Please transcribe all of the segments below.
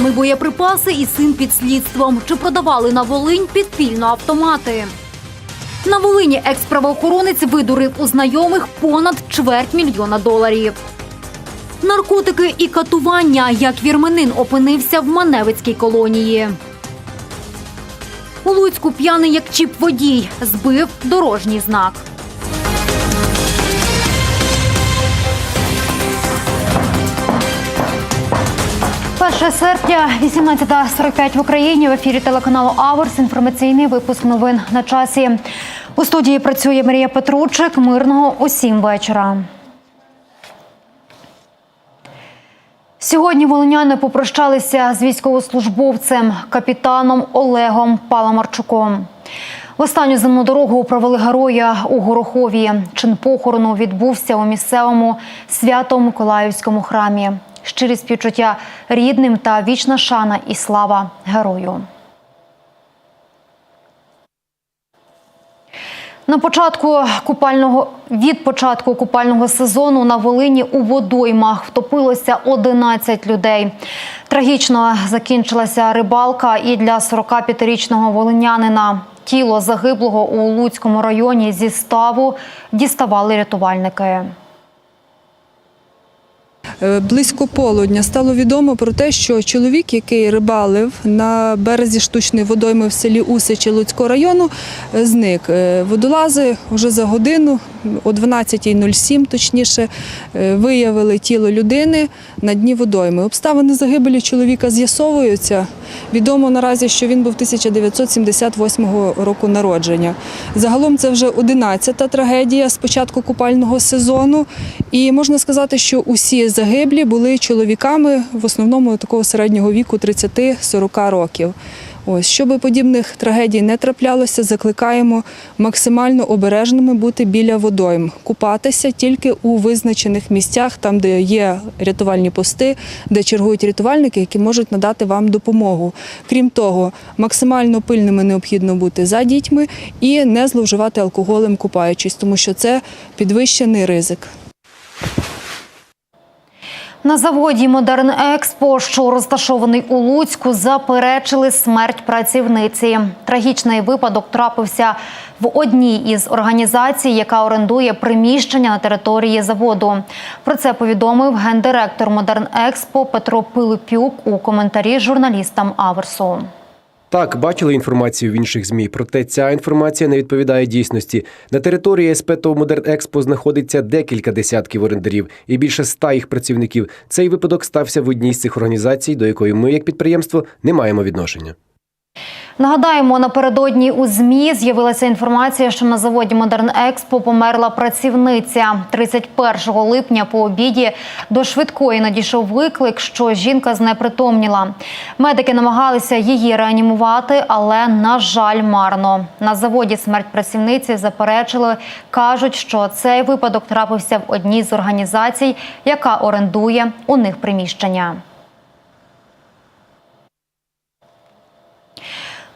Мами боєприпаси і син під слідством. Чи продавали на Волинь підпільно автомати? На Волині екс-правоохоронець видурив у знайомих понад чверть мільйона доларів. Наркотики і катування, як вірменин опинився в Маневицькій колонії. У Луцьку п'яний як чіп водій збив дорожній знак. Перше серпня, 18.45 в Україні. В ефірі телеканалу Аверс. Інформаційний випуск новин на часі. У студії працює Марія Петручик. Мирного усім вечора. Сьогодні волиняни попрощалися з військовослужбовцем капітаном Олегом Паламарчуком. В останню земну дорогу провели героя у Горохові. Чин похорону відбувся у місцевому свято-миколаївському храмі. Щирі співчуття рідним та вічна шана і слава герою. На початку купального від початку купального сезону на Волині у водоймах втопилося 11 людей. Трагічно закінчилася рибалка і для 45-річного волинянина. Тіло загиблого у Луцькому районі зі ставу діставали рятувальники. Е, Близько полудня стало відомо про те, що чоловік, який рибалив на березі штучної водойми в селі Усичі Луцького району, е, зник. Е, Водолази вже за годину, о 12.07 точніше, е, виявили тіло людини на дні водойми. Обставини загибелі чоловіка з'ясовуються. Відомо наразі, що він був 1978 року народження. Загалом це вже 11-та трагедія з початку купального сезону. І можна сказати, що усі загиблі були чоловіками в основному такого середнього віку 30-40 років. Ось, щоб подібних трагедій не траплялося, закликаємо максимально обережними бути біля водойм, купатися тільки у визначених місцях, там, де є рятувальні пости, де чергують рятувальники, які можуть надати вам допомогу. Крім того, максимально пильними необхідно бути за дітьми і не зловживати алкоголем, купаючись, тому що це підвищений ризик. На заводі Модерн Експо, що розташований у Луцьку, заперечили смерть працівниці. Трагічний випадок трапився в одній із організацій, яка орендує приміщення на території заводу. Про це повідомив гендиректор Модерн Експо Петро Пилипюк у коментарі журналістам Аверсу. Так, бачили інформацію в інших змі, проте ця інформація не відповідає дійсності. На території СП ТОВ Модерн Експо знаходиться декілька десятків орендарів і більше ста їх працівників. Цей випадок стався в одній з цих організацій, до якої ми, як підприємство, не маємо відношення. Нагадаємо, напередодні у змі з'явилася інформація, що на заводі Модерн Експо померла працівниця. 31 липня по обіді до швидкої надійшов виклик, що жінка знепритомніла. Медики намагалися її реанімувати, але на жаль, марно. На заводі смерть працівниці заперечили. кажуть, що цей випадок трапився в одній з організацій, яка орендує у них приміщення.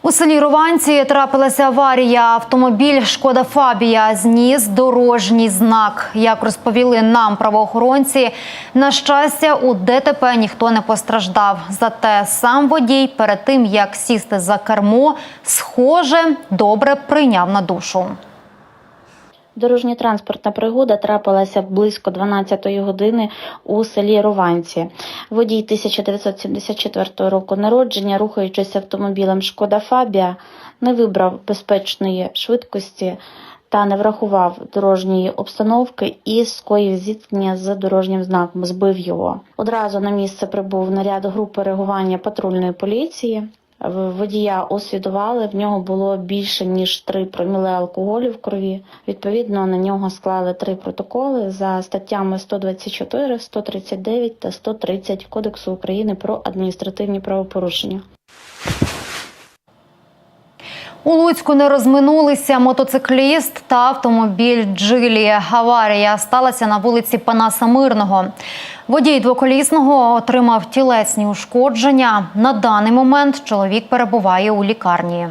У селі Рованці трапилася аварія. Автомобіль Шкода Фабія зніс дорожній знак. Як розповіли нам правоохоронці, на щастя, у ДТП ніхто не постраждав. Зате сам водій перед тим як сісти за кермо, схоже, добре прийняв на душу. Дорожньо-транспортна пригода трапилася близько 12-ї години у селі Рованці. Водій 1974 року народження, рухаючись автомобілем Шкода Фабія, не вибрав безпечної швидкості та не врахував дорожньої обстановки і скоїв зіткнення з дорожнім знаком, збив його. Одразу на місце прибув наряд групи реагування патрульної поліції. Водія освідували, в нього було більше ніж 3 проміле алкоголю в крові. Відповідно, на нього склали три протоколи за статтями 124, 139 та 130 Кодексу України про адміністративні правопорушення. У Луцьку не розминулися мотоцикліст та автомобіль Джилі. Аварія сталася на вулиці Панаса Мирного. Водій двоколісного отримав тілесні ушкодження. На даний момент чоловік перебуває у лікарні.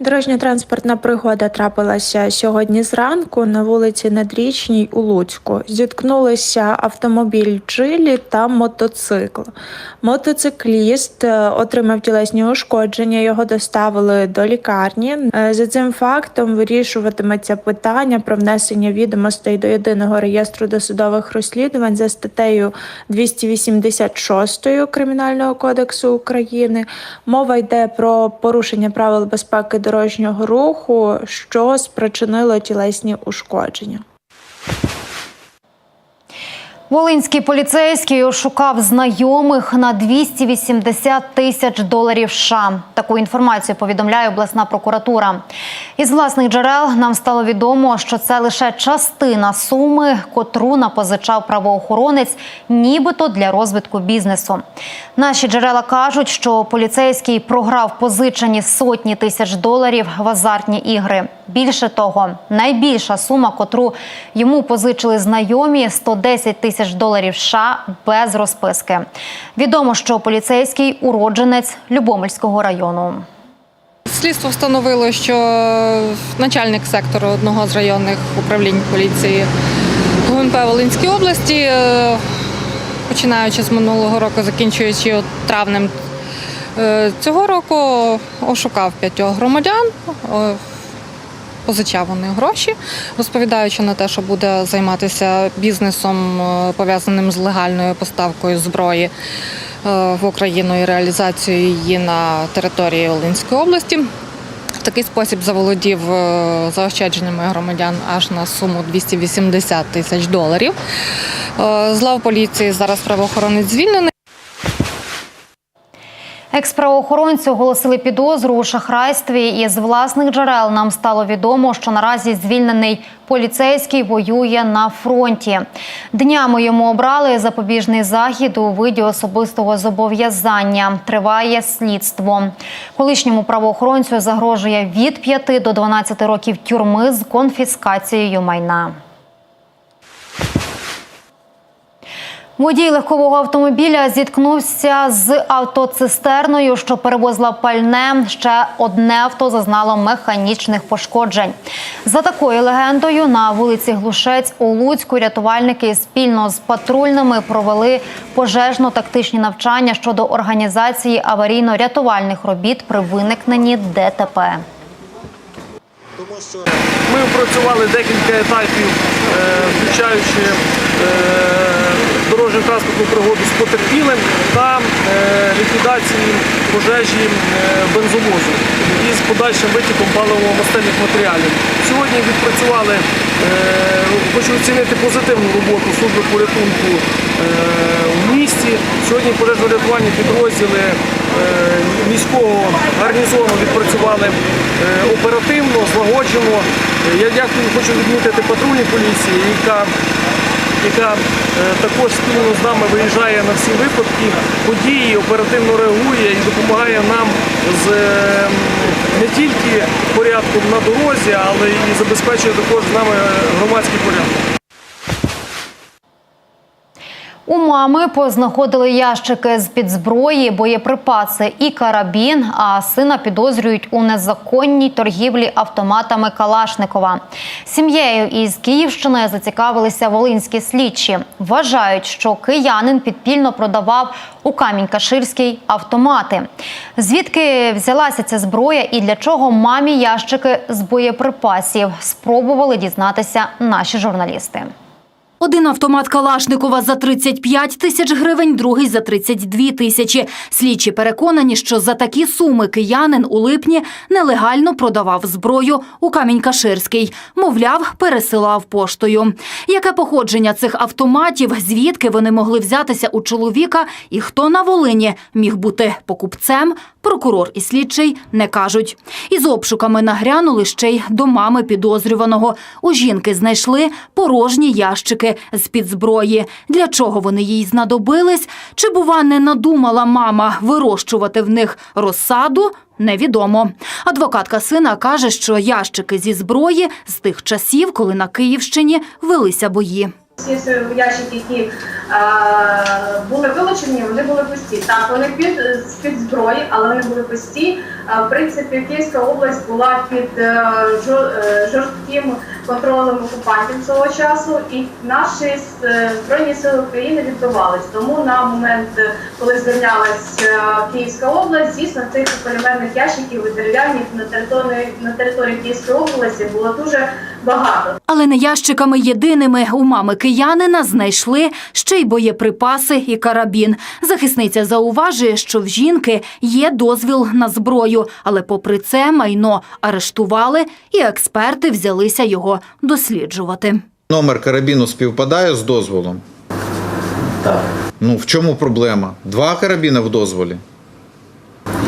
Дорожньо-транспортна пригода трапилася сьогодні зранку на вулиці Надрічній у Луцьку. Зіткнулися автомобіль Джилі та мотоцикл. Мотоцикліст е, отримав тілесні ушкодження, його доставили до лікарні. Е, За цим фактом вирішуватиметься питання про внесення відомостей до єдиного реєстру досудових розслідувань за статтею 286 Кримінального кодексу України. Мова йде про порушення правил безпеки дорожнього руху, що спричинило тілесні ушкодження. Волинський поліцейський ошукав знайомих на 280 тисяч доларів США. Таку інформацію повідомляє обласна прокуратура. Із власних джерел нам стало відомо, що це лише частина суми, котру напозичав правоохоронець, нібито для розвитку бізнесу. Наші джерела кажуть, що поліцейський програв позичені сотні тисяч доларів в азартні ігри. Більше того, найбільша сума, котру йому позичили знайомі 110 тисяч доларів США без розписки. Відомо, що поліцейський уродженець Любомельського району. Слідство встановило, що начальник сектору одного з районних управлінь поліції ГУНП Волинської області, е, починаючи з минулого року, закінчуючи травнем е, цього року, ошукав п'ятьох громадян. Позичав вони гроші, розповідаючи на те, що буде займатися бізнесом, е, пов'язаним з легальною поставкою зброї е, в Україну і реалізацією її на території Волинської області. В такий спосіб заволодів е, заощадженнями громадян аж на суму 280 тисяч доларів. З лав поліції зараз правоохоронець звільнений. Екс-правоохоронці оголосили підозру у шахрайстві. І з власних джерел нам стало відомо, що наразі звільнений поліцейський воює на фронті. Днями йому обрали запобіжний захід у виді особистого зобов'язання. Триває слідство. Колишньому правоохоронцю загрожує від 5 до 12 років тюрми з конфіскацією майна. Водій легкового автомобіля зіткнувся з автоцистерною, що перевозила пальне. Ще одне авто зазнало механічних пошкоджень. За такою легендою, на вулиці Глушець у Луцьку рятувальники спільно з патрульними провели пожежно-тактичні навчання щодо організації аварійно-рятувальних робіт при виникненні ДТП. Ми опрацювали декілька етапів, е, включаючи дорожньо транспортну пригоду з потерпілим та е, ліквідації пожежі е, бензовозу із подальшим витіком паливо-мастильних матеріалів. Сьогодні відпрацювали, е, хочу оцінити позитивну роботу служби порятунку е, в місті. Сьогодні пожежно-рятувальні підрозділи е, міського гарнізону відпрацювали е, оперативно, злагоджено. Е, Я дякую, хочу відмітити патрульній поліції, яка яка е, також спільно з нами виїжджає на всі випадки події, оперативно реагує і допомагає нам з е, не тільки порядком на дорозі, але і забезпечує також з нами громадський порядок. У мами познаходили ящики з під зброї, боєприпаси і карабін. А сина підозрюють у незаконній торгівлі автоматами Калашникова. Сім'єю із Київщини зацікавилися волинські слідчі. Вважають, що киянин підпільно продавав у Камінь-Каширський автомати. Звідки взялася ця зброя і для чого мамі ящики з боєприпасів? Спробували дізнатися наші журналісти. Один автомат Калашникова за 35 тисяч гривень, другий за 32 тисячі. Слідчі переконані, що за такі суми киянин у липні нелегально продавав зброю у Камінь-Каширський. Мовляв, пересилав поштою. Яке походження цих автоматів, звідки вони могли взятися у чоловіка і хто на Волині міг бути покупцем, прокурор і слідчий не кажуть. Із обшуками нагрянули ще й до мами підозрюваного. У жінки знайшли порожні ящики з-під зброї. Для чого вони їй знадобились? Чи, бува, не надумала мама вирощувати в них розсаду? Невідомо. Адвокатка сина каже, що ящики зі зброї з тих часів, коли на Київщині велися бої. Всі ці ящики, які е, були вилучені, вони були пусті. Так, вони під, під зброї, але вони були пусті. Е, в принципі, Київська область була під е, жор- е, жорстким контролем окупантів цього часу, і наші е, збройні сили України відбивались. Тому на момент, е, коли звільнялась е, Київська область, звісно, цих полімерних ящиків і дерев'яних на території на території Київської області було дуже багато. Але не ящиками єдиними у мами киянина знайшли ще й боєприпаси і карабін. Захисниця зауважує, що в жінки є дозвіл на зброю, але попри це майно арештували, і експерти взялися його досліджувати. Номер карабіну співпадає з дозволом? Так. Ну в чому проблема? Два карабіни в дозволі.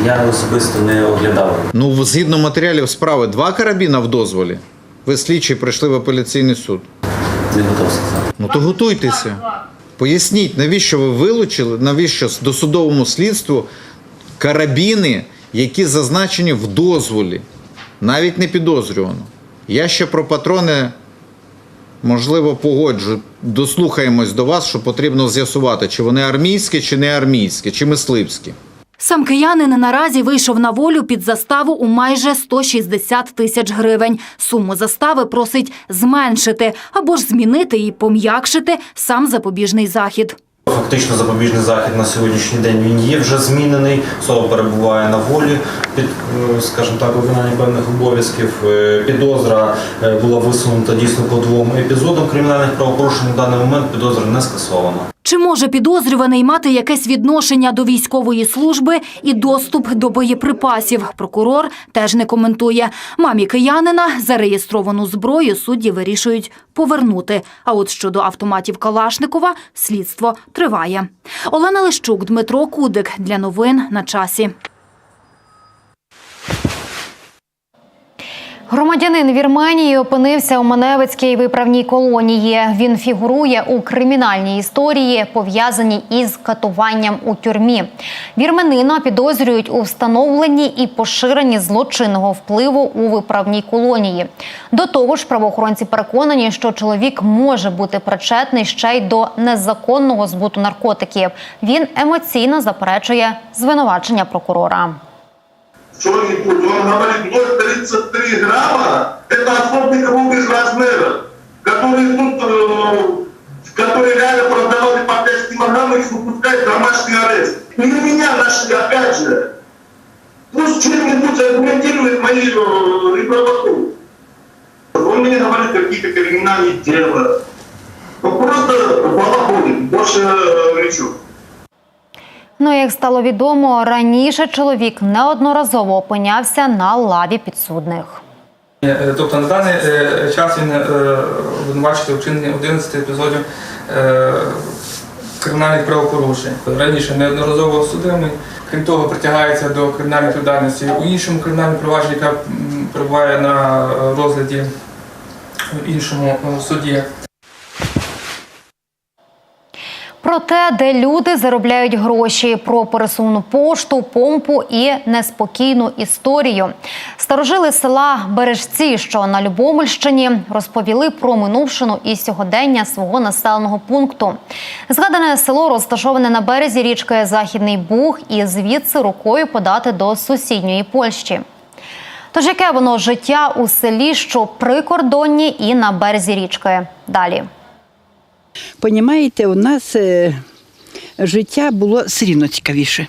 Я особисто не оглядав. Ну, згідно матеріалів справи, два карабіна в дозволі. Ви слідчі прийшли в апеляційний суд. Не готов сказати. Ну то готуйтеся. Поясніть, навіщо ви вилучили, навіщо досудовому слідству карабіни, які зазначені в дозволі, навіть не підозрювано. Я ще про патрони, можливо, погоджу. Дослухаємось до вас, що потрібно з'ясувати, чи вони армійські, чи не армійські, чи мисливські. Сам киянин наразі вийшов на волю під заставу у майже 160 тисяч гривень. Суму застави просить зменшити або ж змінити і пом'якшити сам запобіжний захід. Фактично запобіжний захід на сьогоднішній день він є вже змінений. Особа перебуває на волі під, е, скажімо так, виконання певних обов'язків. Е, Підозра е, була висунута дійсно по двом епізодам кримінальних правопорушень. На даний момент підозра не скасована. Чи може підозрюваний мати якесь відношення до військової служби і доступ до боєприпасів? Прокурор теж не коментує. Мамі киянина зареєстровану зброю судді вирішують повернути. А от щодо автоматів Калашникова слідство триває. Олена Лищук, Дмитро Кудик для новин на часі. Громадянин Вірменії опинився у Маневицькій виправній колонії. Він фігурує у кримінальній історії, пов'язаній із катуванням у тюрмі. Вірменина підозрюють у встановленні і поширенні злочинного впливу у виправній колонії. До того ж, правоохоронці переконані, що чоловік може бути причетний ще й до незаконного збуту наркотиків. Він емоційно заперечує звинувачення прокурора что-нибудь, он говорит 0,33 грамма, это особый круглых размеров, которые тут, э, которые реально продавали по 5 килограмм, их выпускают в домашний арест. И на меня нашли опять же. Пусть чем-нибудь аргументирует мои э, неправоту. Он мне говорит какие-то криминальные дела. Ну просто балаболит, больше э, ничего. Ну, як стало відомо, раніше чоловік неодноразово опинявся на лаві підсудних. Е, Тобто на даний е, час він е, обвинувачується у 11 епізодів кримінальних правопорушень. Раніше неодноразово судимий. Крім того, притягається до кримінальної відповідальності у іншому кримінальному провадженні, яка перебуває на розгляді в іншому суді. Про те, де люди заробляють гроші, про пересувну пошту, помпу і неспокійну історію. Старожили села Бережці, що на Любомельщині, розповіли про минувшину і сьогодення свого населеного пункту. Згадане село розташоване на березі річки Західний Буг і звідси рукою подати до сусідньої Польщі. Тож яке воно життя у селі, що прикордонні і на березі річки? Далі. Понімаєте, у нас е, життя було все рівно цікавіше.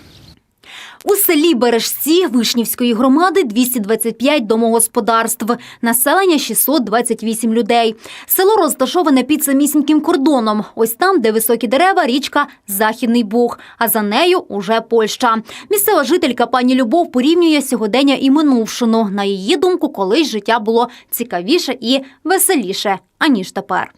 У селі Бережці Вишнівської громади 225 домогосподарств, населення 628 людей. Село розташоване під самісіньким кордоном. Ось там, де високі дерева, річка Західний Буг, а за нею уже Польща. Місцева жителька пані Любов порівнює сьогодення і минувшину. На її думку, колись життя було цікавіше і веселіше, аніж тепер.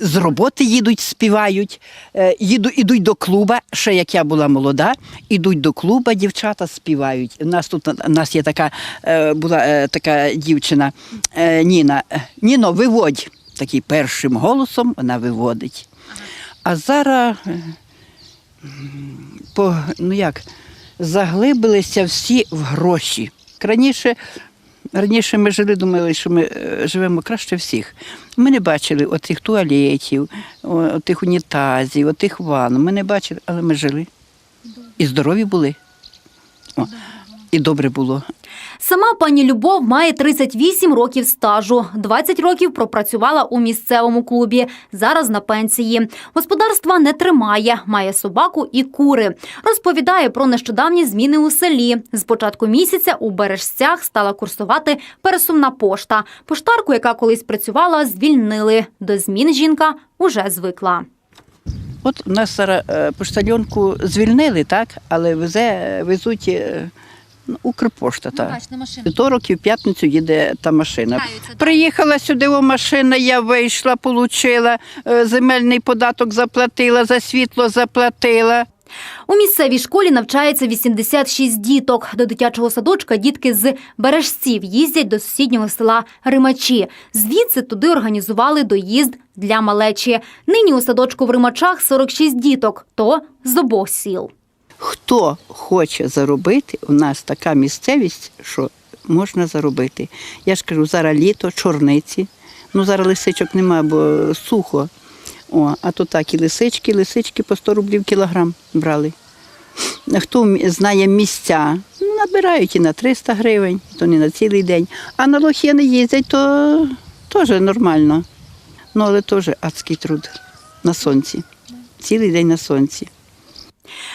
З роботи їдуть, співають, е, їду, ідуть до клуба, ще як я була молода, ідуть до клуба, дівчата співають. У нас тут у нас є така е, була е, така дівчина Ніна. Ніно, виводь. Такий першим голосом вона виводить. А зараз по, ну як, заглибилися всі в гроші. Раніше Раніше ми жили, думали, що ми е, живемо краще всіх. Ми не бачили отих туалетів, отих унітазів, отих ванн. Ми не бачили, але ми жили. І здорові були. О, і добре було. Сама пані Любов має 38 років стажу. 20 років пропрацювала у місцевому клубі. Зараз на пенсії. Господарства не тримає, має собаку і кури. Розповідає про нещодавні зміни у селі. З початку місяця у Бережцях стала курсувати пересувна пошта. Поштарку, яка колись працювала, звільнили. До змін жінка уже звикла. От у нас зараз е, поштальонку звільнили, так, але везе, везуть е, ну, Укрпошта. Так. Вівторок і в п'ятницю їде та машина. Приїхала сюди о, машина, я вийшла, отримала, земельний податок заплатила, за світло заплатила. У місцевій школі навчається 86 діток. До дитячого садочка дітки з бережців їздять до сусіднього села Римачі. Звідси туди організували доїзд для малечі. Нині у садочку в Римачах 46 діток, то з обох сіл. Хто хоче заробити, у нас така місцевість, що можна заробити. Я ж кажу, зараз літо, чорниці. Ну зараз лисичок нема, бо сухо. О, а то так і лисички, лисички по 100 рублів кілограм брали. Хто знає місця, ну, набирають і на 300 гривень, то не на цілий день. А на лохи їздять, то теж нормально. Ну, але теж адський труд на сонці. Цілий день на сонці.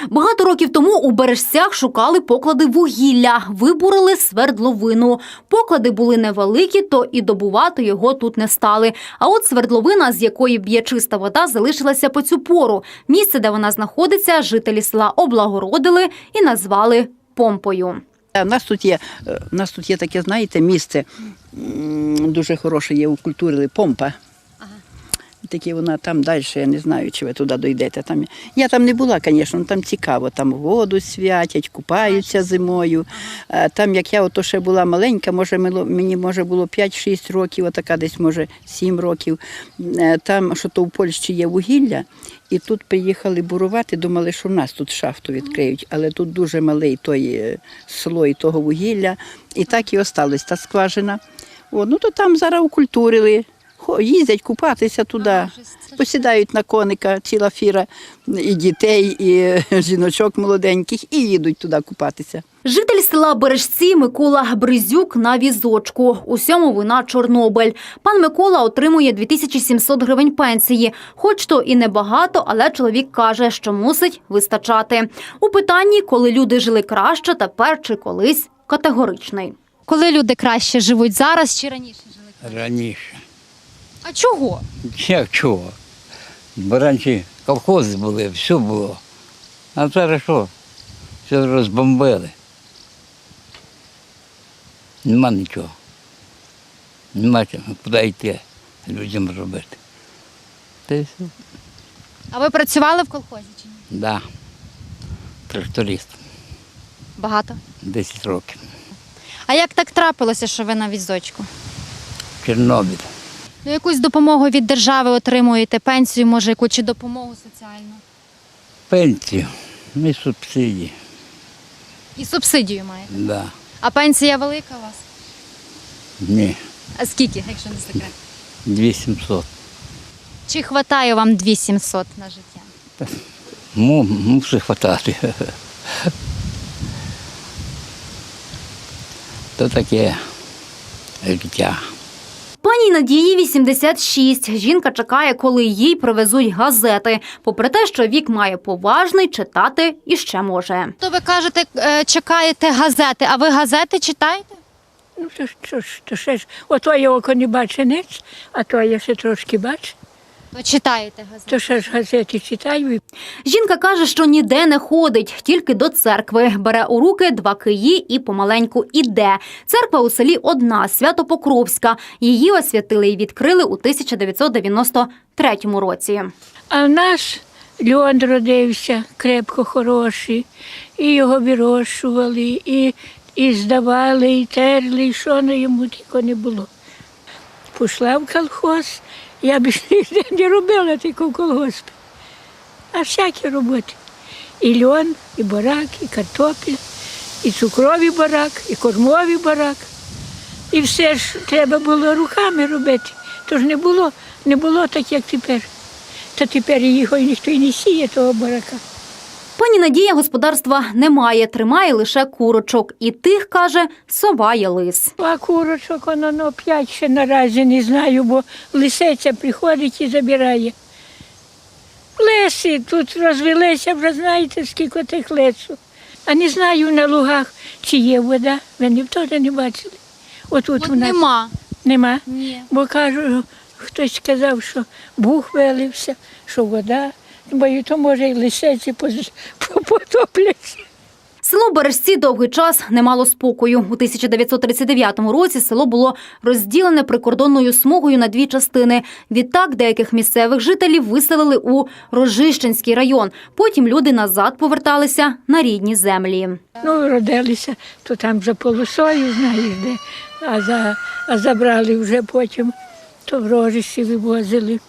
Багато років тому у бережцях шукали поклади вугілля, вибурили свердловину. Поклади були невеликі, то і добувати його тут не стали. А от свердловина, з якої б'є чиста вода, залишилася по цю пору. Місце, де вона знаходиться, жителі села облагородили і назвали помпою. У нас тут є, е, у нас тут є таке, знаєте, місце дуже хороше є у культурі помпа. Такі вона там далі, я не знаю, чи ви туди дійдете. Там, я там не була, звісно, там цікаво. Там воду святять, купаються зимою. Там, як я ото ще була маленька, може, мені може було 5-6 років, отака десь, може, 7 років. Е, Там, що то в Польщі є вугілля, і тут приїхали бурувати, думали, що в нас тут шахту відкриють, але тут дуже малий той е, слой того вугілля, і так і осталась та скважина. О, ну то там зараз укультурили. Їздять купатися туди, посідають на коника, ціла фіра і дітей, і е, жіночок молоденьких, і їдуть туди купатися. Житель села Бережці Микола Бризюк на візочку. Усьому вина Чорнобиль. Пан Микола отримує 2700 гривень пенсії. Хоч то і небагато, але чоловік каже, що мусить вистачати. У питанні, коли люди жили краще, тепер чи колись категоричний. Коли люди краще живуть зараз чи раніше жили? Раніше. А чого? Як чого? Бо раніше колхози були, все було. А зараз що? Все розбомбили. Нема нічого. Нема чого, куди йти людям робити. Та й все. А ви працювали в колхозі чи ні? Да. Тракторист. Багато. 10 років. А як так трапилося, що ви на візочку? Чорнобиль. Ну, якусь допомогу від держави отримуєте, пенсію, може, яку чи допомогу соціальну? Пенсію. І субсидії. І субсидію маєте. Да. А пенсія велика у вас? Ні. А скільки, якщо не секрет? 2700. Чи хватає вам 2700 на життя? Му, мусить хватати. То таке життя. Пані Надії 86. Жінка чекає, коли їй привезуть газети. Попри те, що вік має поважний, читати і ще може. То ви кажете, е, чекаєте газети, а ви газети читаєте? Ну, то, ж- то, ж- то ще ж, ото я око не баченець, а то я ще трошки бачу. Читаєте газети? То ще ж газети читаю. Жінка каже, що ніде не ходить, тільки до церкви. Бере у руки два киї і помаленьку іде. Церква у селі одна, Свято-Покровська. Її освятили і відкрили у 1993 році. А в нас льон родився, крепко хороший, і його вирощували, і, і здавали, і терли, і що на йому тільки не було. Пішла в колхоз, я б не робила тільки в колгоспі. А всякі роботи. І льон, і барак, і картопля, і цукровий барак, і кормовий барак. І все ж треба було руками робити. Тож не було, не було так, як тепер. Та тепер його ніхто і не сіє, того барака. Пані Надія господарства немає, тримає лише курочок. І тих, каже, соває лис. А курочок воно ну, п'ять ще наразі не знаю, бо лисиця приходить і забирає. Леси тут розвелися, вже знаєте, скільки тих лесу. А не знаю на лугах, чи є вода. Ви не теж не бачили. Отут у нас Нема. нема. Бо кажу, хтось сказав, що бух вилився, що вода. Думаю, то може і лисиці потопляться. Село Бережці довгий час не мало спокою. У 1939 році село було розділене прикордонною смугою на дві частини. Відтак деяких місцевих жителів виселили у Рожищенський район. Потім люди назад поверталися на рідні землі. Ну, родилися, то там за полосою, знаєш де, а, за, а забрали вже потім, то в рожищі вивозили.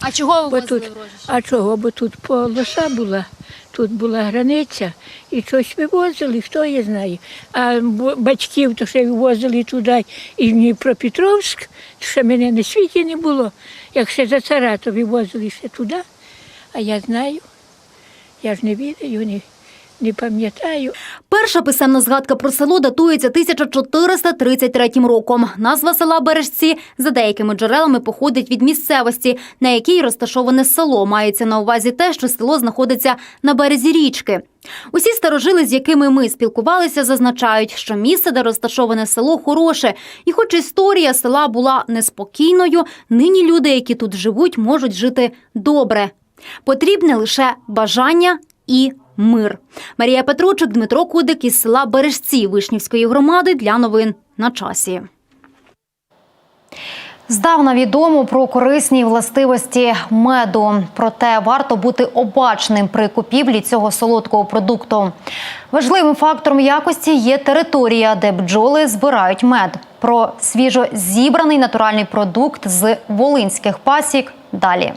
А чого Бо тут, а чого? Бо тут полоса була, тут була границя, і щось вивозили, хто я знає. А батьків то ще вивозили туди і в Дніпропетровськ, то ще мене на світі не було. Як ще за цара, то вивозили ще туди. А я знаю, я ж не відаю, не, не пам'ятаю. Перша писемна згадка про село датується 1433 роком. Назва села Бережці за деякими джерелами походить від місцевості, на якій розташоване село. Мається на увазі те, що село знаходиться на березі річки. Усі старожили, з якими ми спілкувалися, зазначають, що місце, де розташоване село, хороше. І хоч історія села була неспокійною, нині люди, які тут живуть, можуть жити добре. Потрібне лише бажання і мир. Марія Петручик, Дмитро Кудик із села Бережці Вишнівської громади для новин на часі. Здавна відомо про корисні властивості меду. Проте варто бути обачним при купівлі цього солодкого продукту. Важливим фактором якості є територія, де бджоли збирають мед. Про свіжо зібраний натуральний продукт з волинських пасік. Далі.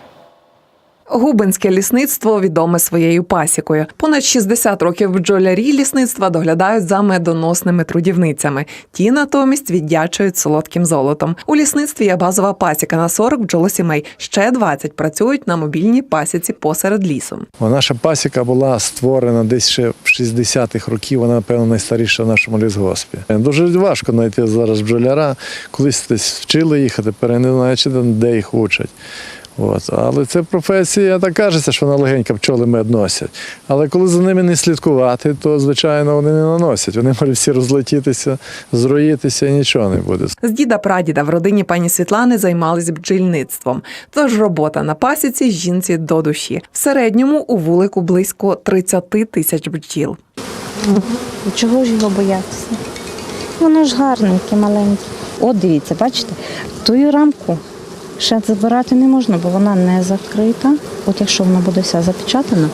Губинське лісництво відоме своєю пасікою. Понад 60 років бджолярі лісництва доглядають за медоносними трудівницями. Ті натомість віддячують солодким золотом. У лісництві є базова пасіка на 40 бджолосімей. Ще 20 працюють на мобільній пасіці посеред лісу. Наша пасіка була створена десь ще в 60-х років. Вона, напевно, найстаріша в нашому лісгоспі. Дуже важко знайти зараз бджоляра. Колись десь вчили їх, а тепер не знаю, де їх учать. От. Але це професія, так кажеться, що вона легенька пчоли мед носять. Але коли за ними не слідкувати, то звичайно вони не наносять. Вони можуть всі розлетітися, зроїтися і нічого не буде. З діда прадіда в родині пані Світлани займались бджільництвом. Тож робота на пасіці жінці до душі. В середньому у вулику близько 30 тисяч бджіл. Чого ж його боятися? Воно ж гарненьке, маленьке. От дивіться, бачите, тую рамку ще забирати не можна, бо вона не закрита. От якщо вона буде вся запечатана,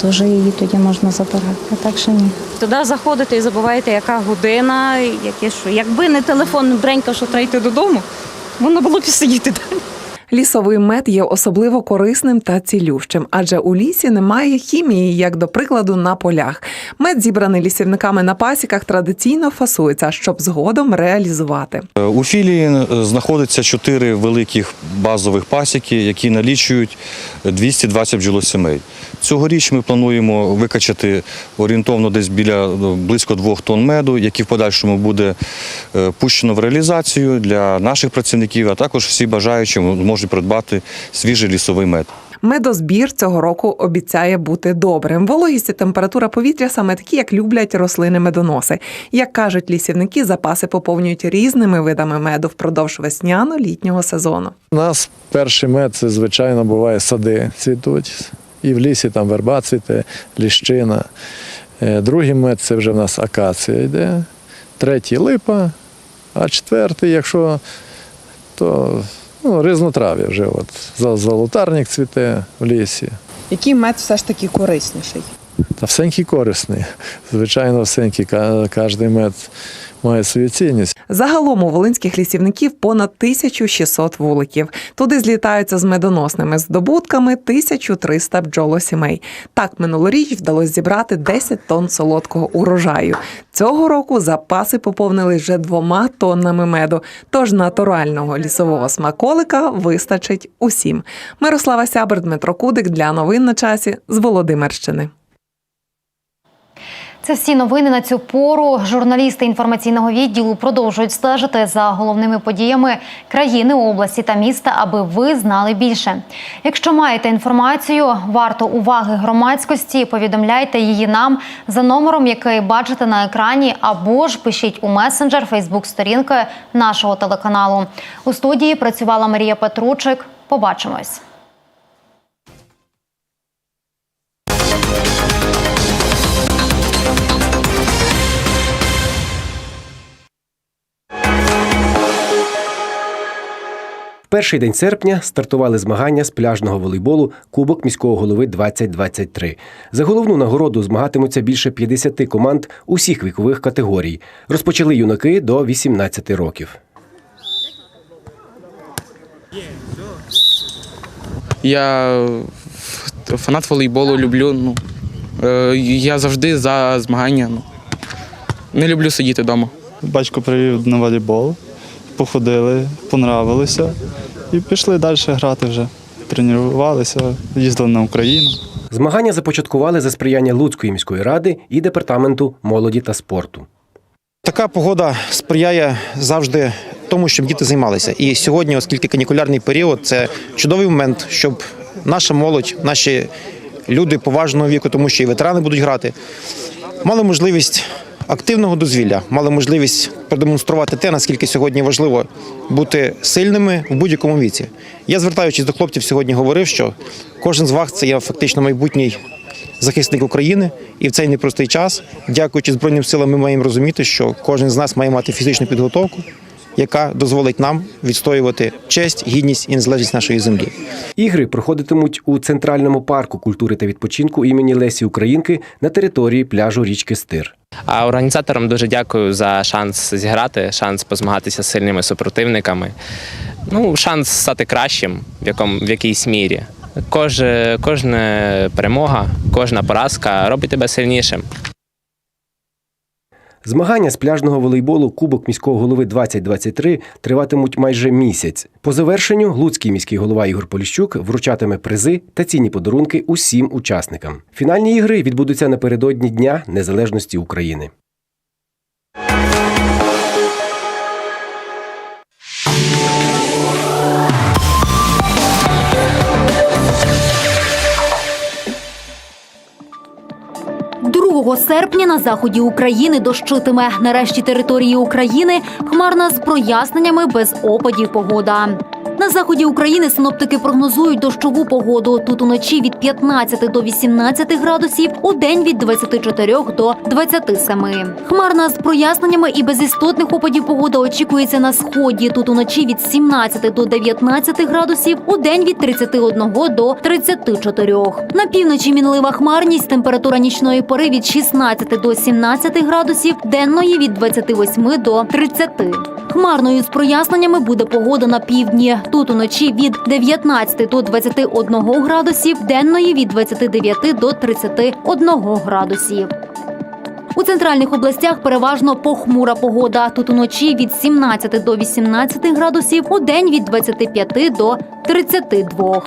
то вже її тоді можна забирати. А так ще ні. Туди заходите і забуваєте, яка година, яке що. Якби не телефон бренькав, що треба йти додому, воно було б сидіти далі. Лісовий мед є особливо корисним та цілющим, адже у лісі немає хімії, як до прикладу на полях. Мед, зібраний лісівниками на пасіках, традиційно фасується, щоб згодом реалізувати. У філії е, знаходиться чотири великих базових пасіки, які налічують 220 бджолосімей. Цьогоріч ми плануємо викачати орієнтовно десь біля ну, близько двох тонн меду, який в подальшому буде е, пущено в реалізацію для наших працівників, а також всі бажаючі можуть придбати свіжий лісовий мед. Медозбір цього року обіцяє бути добрим. Вологість і температура повітря саме такі, як люблять рослини медоноси. Як кажуть лісівники, запаси поповнюють різними видами меду впродовж весняно-літнього сезону. У нас перший мед це, звичайно, буває сади цвітуть. І в лісі там верба цвіте, ліщина. Е, Другий мед це вже в нас акація йде, третій липа, а четвертий, якщо то ну, різнотрав'я вже. От. Золотарник цвіте в лісі. Який мед все ж таки корисніший? Та всенький корисний. Звичайно, всенький. Кожен мед має свою цінність. Загалом у волинських лісівників понад 1600 вуликів. Туди злітаються з медоносними здобутками 1300 бджолосімей. Так минулоріч вдалося зібрати 10 тонн солодкого урожаю. Цього року запаси поповнили вже двома тоннами меду. Тож натурального лісового смаколика вистачить усім. Мирослава Сябер, Дмитро Кудик для новин на часі з Володимирщини. Це всі новини на цю пору. Журналісти інформаційного відділу продовжують стежити за головними подіями країни, області та міста, аби ви знали більше. Якщо маєте інформацію, варто уваги громадськості, повідомляйте її нам за номером, який бачите на екрані, або ж пишіть у месенджер Фейсбук сторінки нашого телеканалу. У студії працювала Марія Петручик. Побачимось. Перший день серпня стартували змагання з пляжного волейболу Кубок міського голови 2023. За головну нагороду змагатимуться більше 50 команд усіх вікових категорій. Розпочали юнаки до 18 років. Я фанат волейболу, люблю. Ну, е, я завжди за змагання. Ну, не люблю сидіти вдома. Батько привів на волейбол, походили, понравилося і пішли далі грати вже. Тренувалися, їздили на Україну. Змагання започаткували за сприяння Луцької міської ради і департаменту молоді та спорту. Така погода сприяє завжди тому, щоб діти займалися. І сьогодні, оскільки канікулярний період, це чудовий момент, щоб наша молодь, наші люди поважного віку, тому що і ветерани будуть грати, мали можливість активного дозвілля, мали можливість продемонструвати те, наскільки сьогодні важливо бути сильними в будь-якому віці. Я, звертаючись до хлопців, сьогодні говорив, що кожен з вас це є фактично майбутній захисник України, і в цей непростий час, дякуючи Збройним силам, ми маємо розуміти, що кожен з нас має мати фізичну підготовку, яка дозволить нам відстоювати честь, гідність і незалежність нашої землі. Ігри проходитимуть у центральному парку культури та відпочинку імені Лесі Українки на території пляжу річки Стир. А організаторам дуже дякую за шанс зіграти, шанс позмагатися з сильними супротивниками. Ну, шанс стати кращим в якому в якійсь мірі. Кож, кожна перемога, кожна поразка робить тебе сильнішим. Змагання з пляжного волейболу Кубок міського голови 2023 триватимуть майже місяць. По завершенню Луцький міський голова Ігор Поліщук вручатиме призи та цінні подарунки усім учасникам. Фінальні ігри відбудуться напередодні Дня Незалежності України. Другого серпня на заході України дощитиме. Нарешті території України хмарна з проясненнями без опадів погода. На заході України синоптики прогнозують дощову погоду. Тут уночі від 15 до 18 градусів, у день від 24 до 27. Хмарна з проясненнями і без істотних опадів погода очікується на сході. Тут уночі від 17 до 19 градусів, у день від 31 до 34. На півночі мінлива хмарність, температура нічної пори від 16 до 17 градусів, денної від 28 до 30. Хмарною з проясненнями буде погода на півдні. Тут уночі від 19 до 21 градусів, денної від 29 до 31 градусів. У центральних областях переважно похмура погода. Тут уночі від 17 до 18 градусів, у день від 25 до 32.